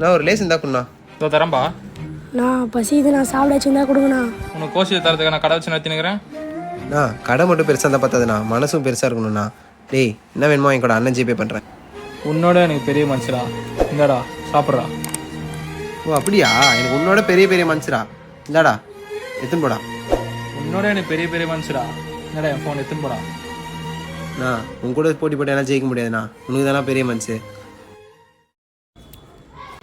நான் ஒரு லேஸ் இருந்தா குண்ணா. இதோ தரேன்பா நான் பசி இது நான் சாப்பிட வச்சுருந்தா கொடுங்கண்ணா. உனக்கு கோஷியை தரதுக்கு நான் கடை வச்சு நடத்தினுக்கிறேன். நான் கடை மட்டும் பெருசாக இருந்தால் பார்த்தாதுண்ணா மனசும் பெருசாக இருக்கணும்ண்ணா. டேய் என்ன வேணுமோ என் கூட அண்ணன் ஜிபே பண்ணுறேன் உன்னோட எனக்கு பெரிய மனுஷடா இந்தாடா சாப்பிட்றா. ஓ அப்படியா? எனக்கு உன்னோட பெரிய பெரிய மனுஷரா. இந்தாடா எத்தனை போடா. உன்னோட எனக்கு பெரிய பெரிய மனுஷடா என்னடா என் ஃபோன் எடுத்துன்னு போடா. நான் உன் கூட போட்டி போட்டு எல்லாம் ஜெயிக்க முடியாதுண்ணா. உனக்கு தானே பெரிய மனுஷு.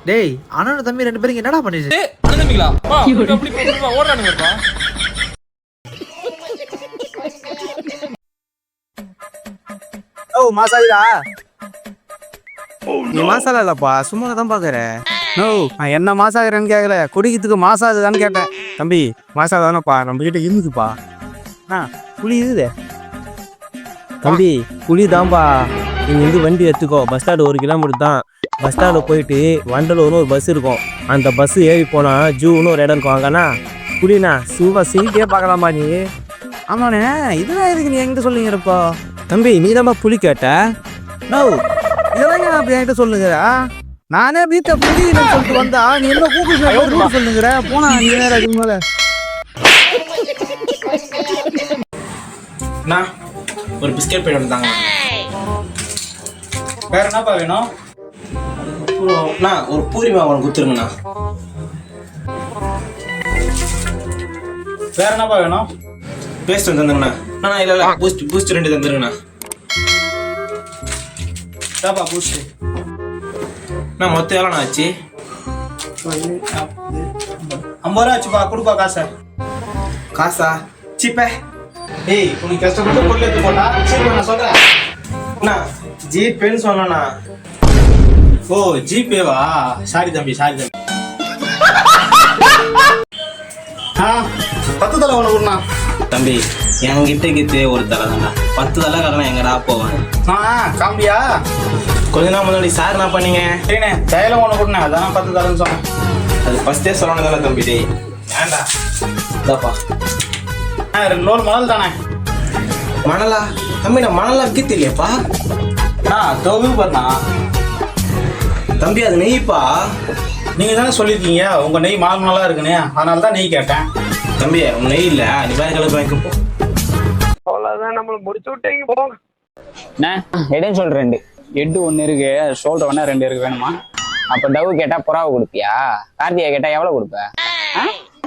டேய் அண்ணன் தம்பி ரெண்டு பேரும் என்னடா பண்ணிட்டு ஏய் அண்ணந்தம்பிங்களா வா அப்படி போடுறா ஓடுறானுங்க இருப்பா ஓ மாசாஜிடா? நீ மாசாலா இல்லப்பா சும்மா தான் பாக்குற. நோ நான் என்ன மாசாகிறேன்னு கேட்கல குடிக்கிறதுக்கு மாசாதுதான்னு கேட்டேன். தம்பி மாசா தானேப்பா நம்ம கிட்ட இருந்துதுப்பா. ஆ புளி இருக்குது தம்பி புளி தான்ப்பா நீங்க வந்து வண்டி எடுத்துக்கோ. பஸ் ஸ்டாண்டு ஒரு கிலோமீட்டர் தான். பஸ் ஸ்டாண்டில் போயிட்டு வண்டலூர்னு ஒரு பஸ் இருக்கும். அந்த பஸ் ஏறி போனா ஜூன்னு ஒரு இடம் இருக்கும். அங்கண்ணா புளிண்ணா சும்மா சீட்டே பார்க்கலாமா நீ? ஆமாண்ணே இதெல்லாம் எதுக்கு நீ என்கிட்ட சொல்லுங்கிறப்போ தம்பி நீ புளி கேட்ட. நோ இதெல்லாம் ஏன் அப்படி என்கிட்ட சொல்லுங்கிற நானே வீட்டை புரியலன்னு சொல்லிட்டு வந்தா நீ என்ன கூப்பிட்டு சொல்லுங்கிற போனா நீ நேரம் அதுக்கு மேல ஒரு பிஸ்கெட் பேட் வந்தாங்க வேற என்னப்பா வேணும்? அண்ணா ஒரு பூரி மாவு ஒன்று கொடுத்துருங்கண்ணா. வேற என்னப்பா வேணும்? பேஸ்ட் தந்துருங்கண்ணா. அண்ணா இல்லை இல்லை பூஸ்ட் பூஸ்ட் ரெண்டு தந்துருங்கண்ணா. தாப்பா பூஸ்ட் அண்ணா மொத்தம் எவ்வளோண்ணா ஆச்சு? ஐம்பது ரூபா ஆச்சுப்பா கொடுப்பா காசை. காசா? சிப்பே ஏய் உனக்கு கஷ்டப்பட்டு பொருள் எடுத்து போட்டா சரி நான் சொல்றேன். அண்ணா ஜிபேன்னு சொன்னண்ணா. ஓ ஜிபேவா சாரி தம்பி சாரி தம்பி ஆ பத்து தலை ஒன்று கொடுண்ணா தம்பி என்கிட்ட கிட்டே ஒரு தலை தான்டா. பத்து தலை கடனை எங்கடா போவேன்? ஆ காமெடியா கொஞ்ச நாள் முன்னாடி சார் என்ன பண்ணீங்க? சரிண்ணே தைலம் ஒன்று கொடுண்ணே அதான் பத்து தரேன்னு சொன்னேன். அது ஃபர்ஸ்டே சொல்லணும் தானே தம்பி டேய். ஏன்டா? இதாப்பா ஆ ரெண்டு லோன் முதல் தானே. மணலா தம்பி நான் மணலா விற்க தெரியலையாப்பா ஆ தொகுப்பு பண்ணா தம்பி அது நெய்ப்பா? நீங்க தானே சொல்லியிருக்கீங்க உங்க நெய் மால் நல்லா இருக்குன்னு. அதனால தான் நெய் கேட்டேன். தம்பி உன் நெய் இல்லை. நீ வேற கலர் வாங்கிக்க போ. என்ன? எடைன்னு சொல்ற ரெண்டு. எட்டு ஒன்று இருக்கு. ஷோல்டர் வேணா ரெண்டு இருக்கு வேணுமா? அப்போ டவு கேட்டா புறாவை கொடுப்பியா? கார்த்திகா கேட்டா எவ்வளோ கொடுப்ப?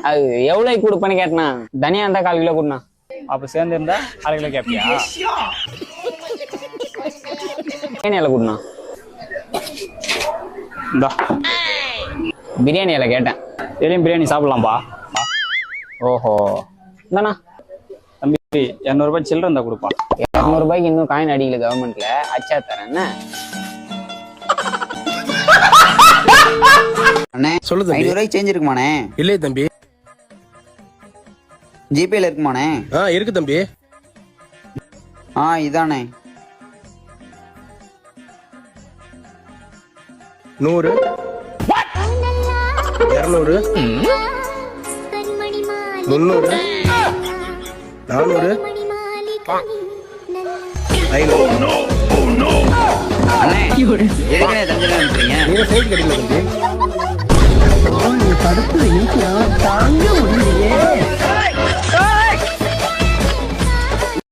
அது எவ்வளோக்கு கொடுப்பேன்னு கேட்டனா? தனியா இருந்தா கால் கிலோ கொடுண்ணா அப்போ சேர்ந்து இருந்தா அரை கிலோ கேட்பியா இலை கொடுண்ணா இந்தா. பிரியாணி இலை கேட்டேன். இதுலேயும் பிரியாணி சாப்பிடலாம்ப்பா ஓஹோ. இந்தாண்ணா. தம்பி இரநூறுபா சில்லற இருந்தா கொடுப்பா. இரநூறுபாய்க்கு இன்னும் காயின் அடிக்கல கவர்மெண்ட்ல அச்சா தரேன் அண்ணே சொல்லு தம்பி. ஐநூறு ரூபாய்க்கு சேஞ்ச் இருக்குமாண்ணே? இல்லையே தம்பி. ஜிபேல இருக்குமாண்ணே? ஆ இருக்கு தம்பி. ஆ இதானே நூறு. இரநூறு. முந்நூறு. நானூறு. ஐநூறு. தஞ்சை அனுப்புறீங்க நீங்க சைட் கிடைக்கல தடுப்பு தாங்க